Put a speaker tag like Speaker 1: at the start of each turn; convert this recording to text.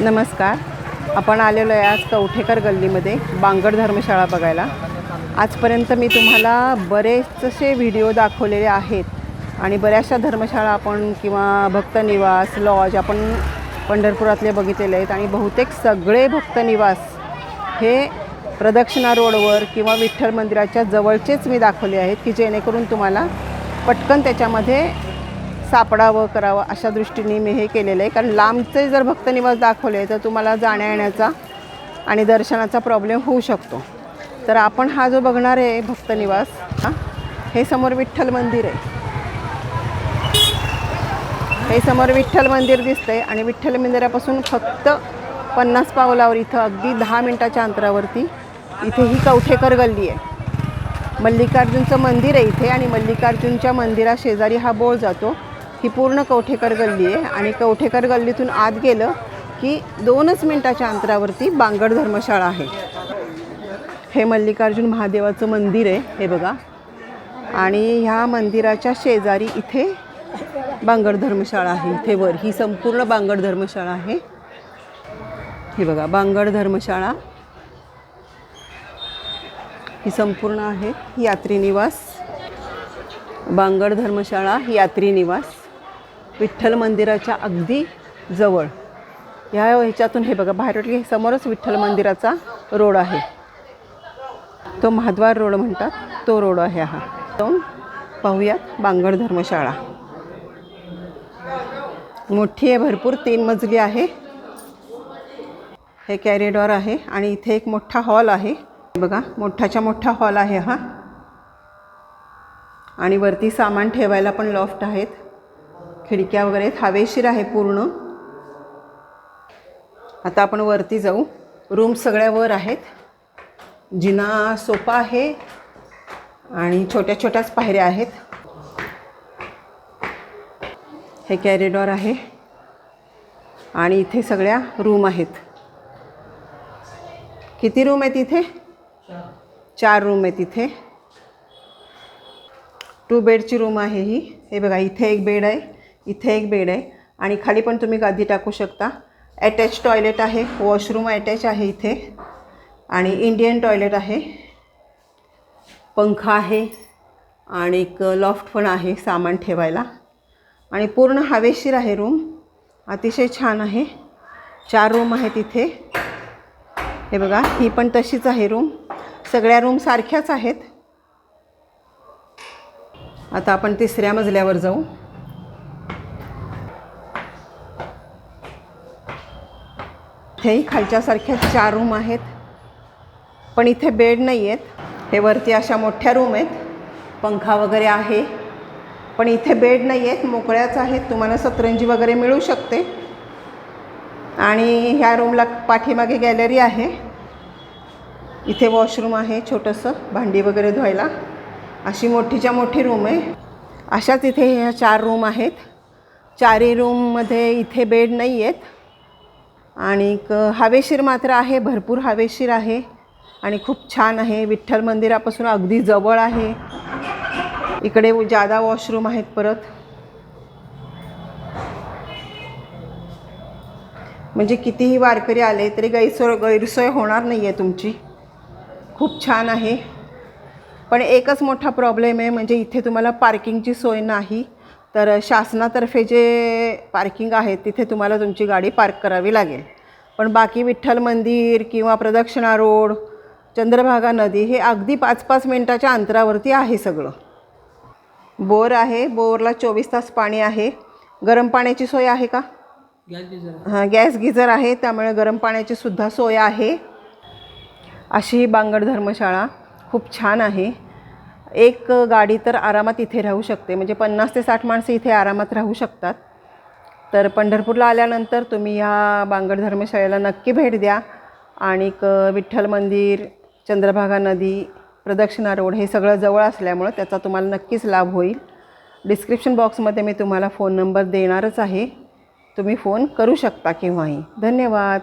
Speaker 1: नमस्कार. आपण आलेलो आहे आज कवठेकर गल्लीमध्ये बांगड धर्मशाळा बघायला. आजपर्यंत मी तुम्हाला बरेचसे व्हिडिओ दाखवलेले आहेत आणि बऱ्याचशा धर्मशाळा आपण किंवा भक्तनिवास लॉज आपण पंढरपुरातले बघितलेले आहेत आणि बहुतेक सगळे भक्तनिवास हे प्रदक्षिणा रोडवर किंवा विठ्ठल मंदिराच्या जवळचेच मी दाखवले आहेत की जेणेकरून तुम्हाला पटकन त्याच्यामध्ये सापडावं करावं अशा दृष्टीने मी हे केलेलं आहे. कारण लांबचे जर भक्तनिवास दाखवले तर तुम्हाला जाण्या येण्याचा आणि दर्शनाचा प्रॉब्लेम होऊ शकतो. तर आपण हा जो बघणार आहे भक्तनिवास हां हे समोर विठ्ठल मंदिर आहे. हे समोर विठ्ठल मंदिर दिसतंय आणि विठ्ठल मंदिरापासून फक्त पन्नास पावलावर इथं अगदी दहा मिनटाच्या अंतरावरती इथे ही कवठेकर गल्ली आहे. मल्लिकार्जुनचं मंदिर आहे इथे आणि मल्लिकार्जुनच्या मंदिरा शेजारी हा बोळ जातो. ही पूर्ण कवठेकर गल्ली आहे आणि कवठेकर गल्लीतून आत गेलं की दोनच मिनटाच्या अंतरावरती बांगड धर्मशाळा आहे. हे मल्लिकार्जुन महादेवाचं मंदिर आहे हे बघा. आणि ह्या मंदिराच्या शेजारी इथे बांगड धर्मशाळा आहे. इथे वर ही संपूर्ण बांगड धर्मशाळा आहे. हे बघा बांगड धर्मशाळा. ही संपूर्ण आहे यात्री निवास बांगड धर्मशाळा यात्री निवास विठ्ठल मंदिराच्या अगदी जवळ. ह्या ह्याच्यातून हे बघा बाहेर वाटले समोरच विठ्ठल मंदिराचा रोड आहे. तो महाद्वार रोड म्हणतात तो रोड आहे हा. जाऊन पाहूयात बांगड धर्मशाळा. मोठी आहे भरपूर तीन मजली आहे. हे कॅरिडॉर आहे आणि इथे एक मोठा हॉल आहे. बघा मोठाच्या मोठा हॉल आहे हा. आणि वरती सामान ठेवायला पण लॉफ्ट आहेत. खिडक्या वगैरे आहेत. हवेशीर आहे पूर्ण. आता आपण वरती जाऊ. रूम सगळ्या वर आहेत. जिना सोपा आहे आणि छोट्या छोट्याच पायऱ्या आहेत. हे कॅरिडॉर आहे. आणि इथे सगळ्या रूम आहेत. किती रूम आहेत इथे? चार रूम आहेत इथे. टू बेडची रूम आहे ही. हे बघा इथे एक बेड आहे. इथे एक बेड आहे आणि खाली पण तुम्ही गादी टाकू शकता. अटॅच टॉयलेट आहे वॉशरूम अटॅच आहे इथे. आणि इंडियन टॉयलेट आहे. पंखा आहे आणि एक लॉफ्ट पण आहे सामान ठेवायला. आणि पूर्ण हवेशीर आहे रूम अतिशय छान आहे. चार रूम आहेत इथे. हे बघा ही पण तशीच आहे रूम सगळ्या रूम सारख्याच आहेत. आता आपण तिसऱ्या मजल्यावर जाऊ. इथेही खालच्यासारख्या चार रूम आहेत. पण इथे बेड नाही आहेत हे वरती अशा मोठ्या रूम आहेत. पंखा वगैरे आहे. पण इथे बेड नाही आहेत मोकळ्याच आहेत. तुम्हाला सतरंजी वगैरे मिळू शकते. आणि ह्या रूमला पाठीमागे गॅलरी आहे. इथे वॉशरूम आहे छोटंसं. भांडी वगैरे धुवायला. अशी मोठीच्या मोठी रूम आहे. अशाच इथे ह्या चार रूम आहेत. चारही रूममध्ये इथे बेड नाही आहेत आणि हवेशीर मात्र आहे भरपूर हवेशीर आहे आणि खूप छान आहे. विठ्ठल मंदिरापासून अगदी जवळ आहे. इकडे जादा वॉशरूम आहेत परत. म्हणजे कितीही वारकरी आले तरी गैरसोय गैरसोय होणार नाही आहे तुमची. खूप छान आहे. पण एकच मोठा प्रॉब्लेम आहे म्हणजे इथे तुम्हाला पार्किंगची सोय नाही. तर शासनातर्फे जे पार्किंग आहे तिथे तुम्हाला तुमची गाडी पार्क करावी लागेल. पण बाकी विठ्ठल मंदिर किंवा प्रदक्षिणा रोड चंद्रभागा नदी हे अगदी पाच पाच मिनटाच्या अंतरावरती आहे सगळं. बोर आहे बोरला चोवीस तास पाणी आहे. गरम पाण्याची सोय आहे का? हां गॅस गिझर आहे त्यामुळे गरम पाण्याची सुद्धा सोय आहे. अशी ही बांगड धर्मशाळा खूप छान आहे. एक गाडी तर आरामात इथे राहू शकते. म्हणजे पन्नास ते साठ माणसं इथे आरामात राहू शकतात. तर पंढरपूरला आल्यानंतर तुम्ही ह्या बांगड धर्मशाळेला नक्की भेट द्या. आणि विठ्ठल मंदिर चंद्रभागा नदी प्रदक्षिणा रोड हे सगळं जवळ असल्यामुळं त्याचा तुम्हाला नक्कीच लाभ होईल. डिस्क्रिप्शन बॉक्समध्ये मी तुम्हाला फोन नंबर देणारच आहे. तुम्ही फोन करू शकता केव्हाही. धन्यवाद.